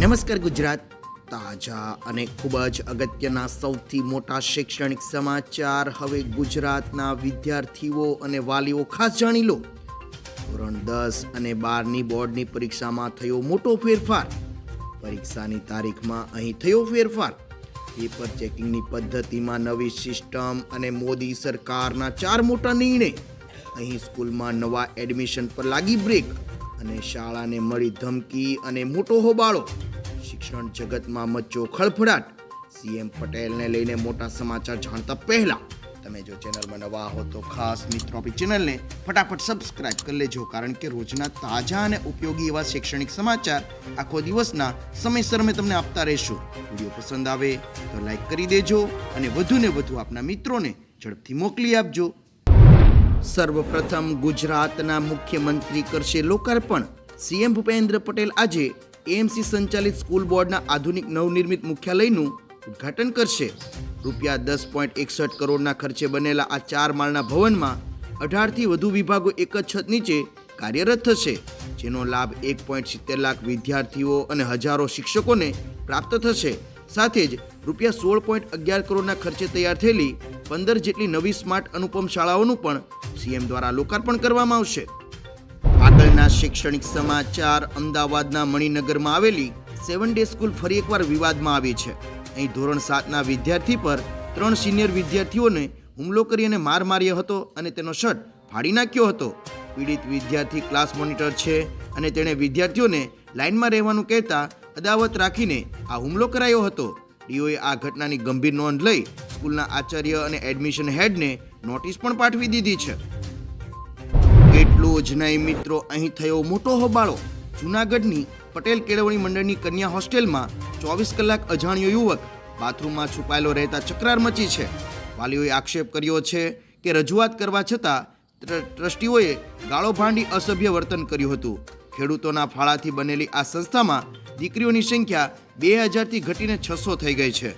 નમસ્કાર ગુજરાત, તાજા અને ખૂબ જ અગત્યના સૌથી મોટા શૈક્ષણિક સમાચાર. હવે ગુજરાતના વિદ્યાર્થીઓ અને વાલીઓ, ખાસ જાણી લો, ધોરણ દસ અને બારની બોર્ડની પરીક્ષામાં થયો મોટો ફેરફાર. પરીક્ષાની તારીખમાં અહીં થયો ફેરફાર. પેપર ચેકિંગની પદ્ધતિમાં નવી સિસ્ટમ અને મોદી સરકારના ચાર મોટા નિર્ણય. અહીં સ્કૂલમાં નવા એડમિશન પર લાગી બ્રેક. અને શાળાને મળી ધમકી અને મોટો હોબાળો. શિક્ષણ જગતમાં મચ્યો ખળફળાટ સીએમ પટેલને લઈને મોટા સમાચાર જાણતા પહેલા તમે જો ચેનલમાં નવા હો તો ખાસ મિત્રો ચેનલને ફટાફટ સબસ્ક્રાઇબ કરી લેજો, કારણ કે રોજના તાજા અને ઉપયોગી એવા શૈક્ષણિક સમાચાર આખો દિવસના સમયસર અમે તમને આપતા રહીશું. વીડિયો પસંદ આવે તો લાઈક કરી દેજો અને વધુને વધુ આપના મિત્રોને ઝડપથી મોકલી આપજો. સર્વપ્રથમ ગુજરાતના મુખ્યમંત્રી કરશે લોકાર્પણ. સીએમ ભૂપેન્દ્ર પટેલ આજે એએમસી સંચાલિત સ્કૂલ બોર્ડના આધુનિક નવનિર્મિત મુખ્યાલયનું ઉદ્ઘાટન કરશે. રૂપિયા દસ પોઈન્ટ એકસઠ કરોડના ખર્ચે બનેલા આ ચાર માળના ભવનમાં અઢારથી વધુ વિભાગો એક જ છત નીચે કાર્યરત થશે, જેનો લાભ એક પોઈન્ટ સિત્તેર લાખ વિદ્યાર્થીઓ અને હજારો શિક્ષકોને પ્રાપ્ત થશે. સાથે જ રૂપિયા સોળ પોઈન્ટ અગિયાર કરોડના ખર્ચે તૈયાર થયેલી પંદર જેટલી નવી સ્માર્ટ અનુપમ શાળાઓનું પણ સીએમ દ્વારા લોકાર્પણ કરવામાં આવશે. આગળના શૈક્ષણિક સમાચાર અમદાવાદના મણિનગરમાં આવેલી સેવન ડે સ્કૂલ ફરી એકવાર વિવાદમાં આવી છે. અહીં ધોરણ સાતના વિદ્યાર્થી પર ત્રણ સિનિયર વિદ્યાર્થીઓને હુમલો કરી અને માર માર્યો હતો અને તેનો શર્ટ ફાડી નાખ્યો હતો. પીડિત વિદ્યાર્થી ક્લાસ મોનિટર છે અને તેણે વિદ્યાર્થીઓને લાઇનમાં રહેવાનું કહેતા અદાવત રાખીને આ હુમલો કરાયો હતો. ડીઓએ આ ઘટનાની ગંભીર નોંધ લઈ સ્કૂલના આચાર્ય અને એડમિશન હેડને નોટિસ પણ પાઠવી દીધી છે. એટલું જ નહીં મિત્રો, અહીં થયો મોટો હોબાળો. જૂનાગઢની પટેલ કેળવણી મંડળની કન્યા હોસ્ટેલમાં ચોવીસ કલાક અજાણ્યો યુવક બાથરૂમમાં છુપાયેલો રહેતા ચકરાર મચી છે. વાલીઓએ આક્ષેપ કર્યો છે કે રજૂઆત કરવા છતાં ટ્રસ્ટીઓએ ગાળો ભાંડી અસભ્ય વર્તન કર્યું હતું. ખેડૂતોના ફાળાથી બનેલી આ સંસ્થામાં દીકરીઓની સંખ્યા બે હજારથી ઘટીને છસો થઈ ગઈ છે.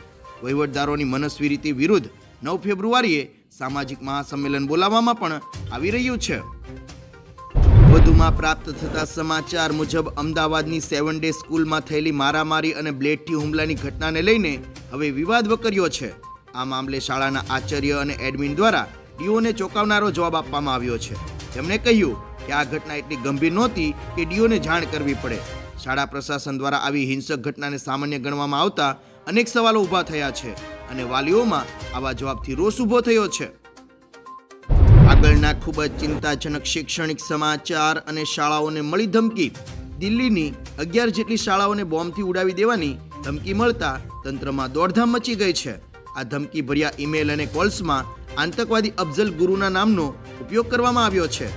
વહીવટદારોની મનસ્વી રીતિ વિરુદ્ધ નવ ફેબ્રુઆરીએ સામાજિક મહાસંમેલન બોલાવવામાં પણ આવી રહ્યું છે. વધુમાં પ્રાપ્ત થતા સમાચાર મુજબ અમદાવાદની સેવન ડે સ્કૂલમાં થયેલી મારામારી અને બ્લેડથી હુમલાની ઘટનાને લઈને હવે વિવાદ વકર્યો છે. આ મામલે શાળાના આચાર્ય અને એડમિન દ્વારા ડીઓને ચોંકાવનારો જવાબ આપવામાં આવ્યો છે. તેમણે કહ્યું કે આ ઘટના એટલી ગંભીર નહોતી કે ડીઓને જાણ કરવી પડે. શાળા પ્રશાસન દ્વારા આવી હિંસક ઘટનાને સામાન્ય ગણવામાં આવતા અનેક સવાલો ઊભા થયા છે અને વાલીઓમાં આવા જવાબથી રોષ ઊભો થયો છે. આગળના ખૂબ જ ચિંતાજનક શૈક્ષણિક સમાચાર અને શાળાઓને મળી ધમકી. દિલ્હીની અગિયાર જેટલી શાળાઓને બોમ્બથી ઉડાવી દેવાની ધમકી મળતા તંત્રમાં દોડધામ મચી ગઈ છે. આ ધમકી ભર્યા ઈમેલ અને કોલ્સમાં આતંકવાદી અફઝલ ગુરુના નામનો ઉપયોગ કરવામાં આવ્યો છે.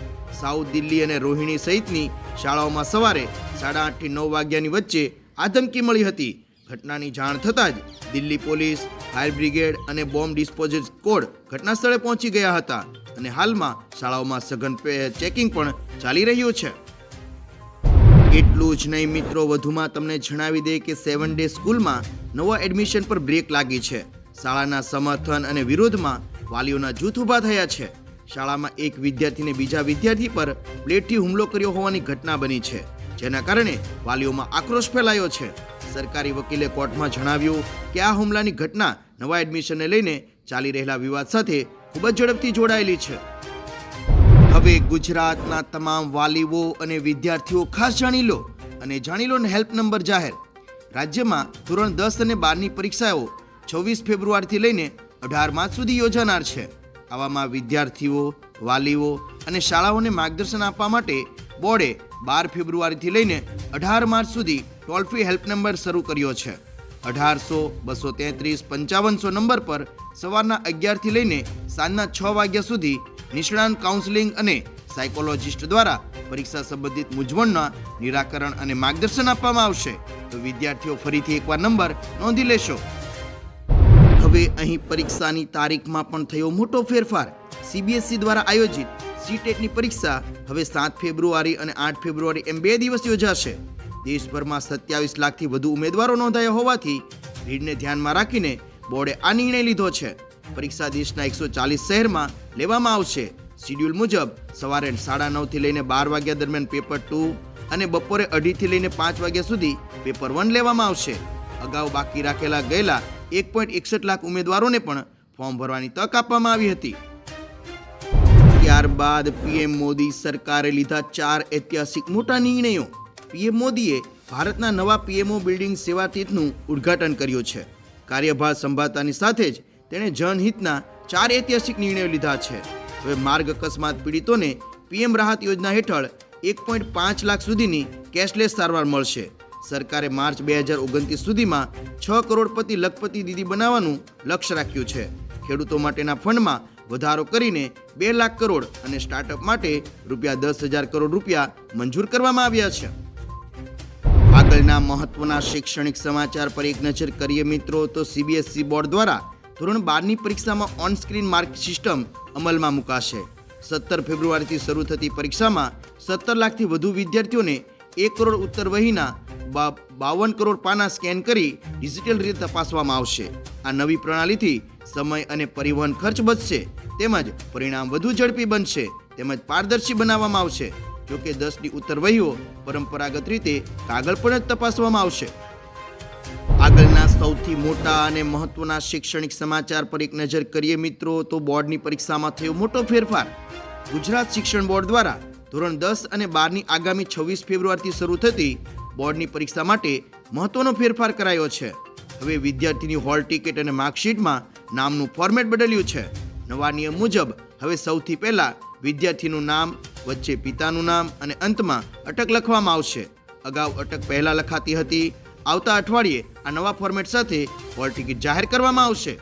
સાઉથ દિલ્હી અને રોહિણી સહિતની શાળાઓમાં સવારે સાડા આઠથી નવ વાગ્યાની વચ્ચે આ ધમકી મળી હતી. ઘટનાની જાણ થતાં જ દિલ્હી પોલીસ, ફાયર બ્રિગેડ અને બોમ્બ ડિસ્પોઝલ સ્કોડ ઘટના સ્થળે પહોંચી ગયા હતા અને હાલમાં શાળાઓમાં સઘન ચેકિંગ પણ ચાલી રહ્યું છે. એટલું જ નહીં મિત્રો, વધુમાં તમને જણાવી દે કે સેવન ડે સ્કૂલમાં નવા એડમિશન પર બ્રેક લાગી છે. શાળાના સમર્થન અને વિરોધમાં વાલીઓના જૂથ ઊભા થયા છે. શાળામાં એક વિદ્યાર્થીને બીજા વિદ્યાર્થી પર પ્લેટથી હુમલો કર્યો હોવાની ઘટના બની છે. જેના કારણે વાલીઓમાં આક્રોશ ફેલાયો છે. સરકારી વકીલે કોર્ટમાં જણાવ્યું કે આ હુમલાની ઘટના નવા એડમિશનને લઈને ચાલી રહેલા વિવાદ સાથે ખૂબ જ ઝડપથી જોડાયેલી છે. હવે ગુજરાતના તમામ વાલીઓ અને વિદ્યાર્થીઓ ખાસ જાણી લો અને જાણી લો ને હેલ્પ નંબર જાહેર. રાજ્યમાં ધોરણ દસ અને બારની પરીક્ષાઓ છવ્વીસ ફેબ્રુઆરીથી લઈને અઢાર માર્ચ સુધી યોજાનાર છે. આવામાં વિદ્યાર્થીઓ, વાલીઓ અને શાળાઓને માર્ગદર્શન આપવા માટે બોર્ડે બાર ફેબ્રુઆરીથી લઈને અઢાર માર્ચ સુધી ટોલ ફ્રી હેલ્પ નંબર શરૂ કર્યો છે. અઢારસો, બસો તેત્રીસ, પંચાવનસો નંબર પર સવારના અગિયારથી લઈને સાંજના છ વાગ્યા સુધી નિષ્ણાંત કાઉન્સેલિંગ અને સાયકોલોજિસ્ટ દ્વારા પરીક્ષા સંબંધિત મૂંઝવણના નિરાકરણ અને માર્ગદર્શન આપવામાં આવશે. તો વિદ્યાર્થીઓ ફરીથી એકવાર નંબર નોંધી લેશો. હવે અહીં પરીક્ષાની તારીખમાં પણ થયો મોટો ફેરફાર. સીબીએસઈ દ્વારા આયોજિત સીટેટની પરીક્ષા હવે સાત ફેબ્રુઆરી અને આઠ ફેબ્રુઆરી એમ બે દિવસ યોજાશે. દેશભરમાં સત્યાવીસ લાખથી વધુ ઉમેદવારો નોંધાયા હોવાથી ભીડને ધ્યાનમાં રાખીને બોર્ડે આ નિર્ણય લીધો છે. પરીક્ષા દેશના એકસો ચાલીસ શહેરમાં લેવામાં આવશે. શિડ્યુલ મુજબ સવારે સાડા નવથી લઈને બાર વાગ્યા દરમિયાન પેપર ટુ અને બપોરે અઢીથી લઈને પાંચ વાગ્યા સુધી પેપર વન લેવામાં આવશે. અગાઉ બાકી રાખેલા ગયેલા એક પોઈન્ટ એકસઠ લાખ ઉમેદવારોને પણ ફોર્મ ભરવાની તક આપવામાં આવી હતી. ત્યારબાદ પીએમ મોદી સરકારે લીધા ચાર ઐતિહાસિક મોટા નિર્ણયો. પીએમ મોદીએ ભારતના નવા પીએમઓ બિલ્ડિંગ સેવા તીર્થનું ઉદ્ઘાટન કર્યું છે. કાર્યભાર સંભાળતાની સાથે જ તેણે જનહિતના ચાર ઐતિહાસિક નિર્ણયો લીધા છે. હવે માર્ગ અકસ્માત પીડિતોને પીએમ રાહત યોજના હેઠળ એક પોઈન્ટ પાંચ લાખ સુધીની કેશલેસ સારવાર મળશે. સરકારે માર્ચ બે હજાર ઓગણત્રીસ સુધીમાં છ કરોડપતિ લખપતિ દીદી બનાવવાનું લક્ષ્ય રાખ્યું છે. ખેડૂતો માટેના ફંડમાં વધારો કરીને બે લાખ કરોડ અને સ્ટાર્ટઅપ માટે રૂપિયા દસ હજાર કરોડ રૂપિયા મંજૂર કરવામાં આવ્યા છે. આગળના મહત્વના શૈક્ષણિક સમાચાર પર એક નજર કરીએ મિત્રો, તો સીબીએસઈ બોર્ડ દ્વારા ધોરણ બારની પરીક્ષામાં ઓન સ્ક્રીન માર્ક સિસ્ટમ અમલમાં મુકાશે. સત્તર ફેબ્રુઆરીથી શરૂ થતી પરીક્ષામાં સત્તર લાખથી વધુ વિદ્યાર્થીઓને એક કરોડ ઉત્તર વહીના બાવન કરોડ પાના સ્કેન કરી ડિજિટલ રીતે તપાસવામાં આવશે. આ નવી પ્રણાલીથી સમય અને પરિવહન ખર્ચ બચશે તેમજ પરિણામ વધુ ઝડપી બનશે. તેમજ પારદર્શી બનાવવામાં આવશે. જોકે દસની ઉત્તર વહીઓ પરંપરાગત રીતે કાગળ પર જ તપાસવામાં આવશે. આગળના સૌથી મોટા અને મહત્વના શૈક્ષણિક સમાચાર પર એક નજર કરીએ મિત્રો, તો બોર્ડની પરીક્ષામાં થયો મોટો ફેરફાર. ગુજરાત શિક્ષણ બોર્ડ દ્વારા ધોરણ દસ અને બારની આગામી છવ્વીસ ફેબ્રુઆરીથી શરૂ થતી બોર્ડની પરીક્ષા માટે મહત્વનો ફેરફાર કરાયો છે. હવે વિદ્યાર્થીની હોલ ટિકિટ અને માર્કશીટમાં નામનું ફોર્મેટ બદલ્યું છે. નવા નિયમ મુજબ હવે સૌથી પહેલા વિદ્યાર્થીનું નામ, વચ્ચે પિતાનું નામ અને અંતમાં અટક લખવામાં આવશે. અગાઉ અટક પહેલા લખાતી હતી. આવતા અઠવાડિયે આ નવા ફોર્મેટ સાથે હોલ ટિકિટ જાહેર કરવામાં આવશે.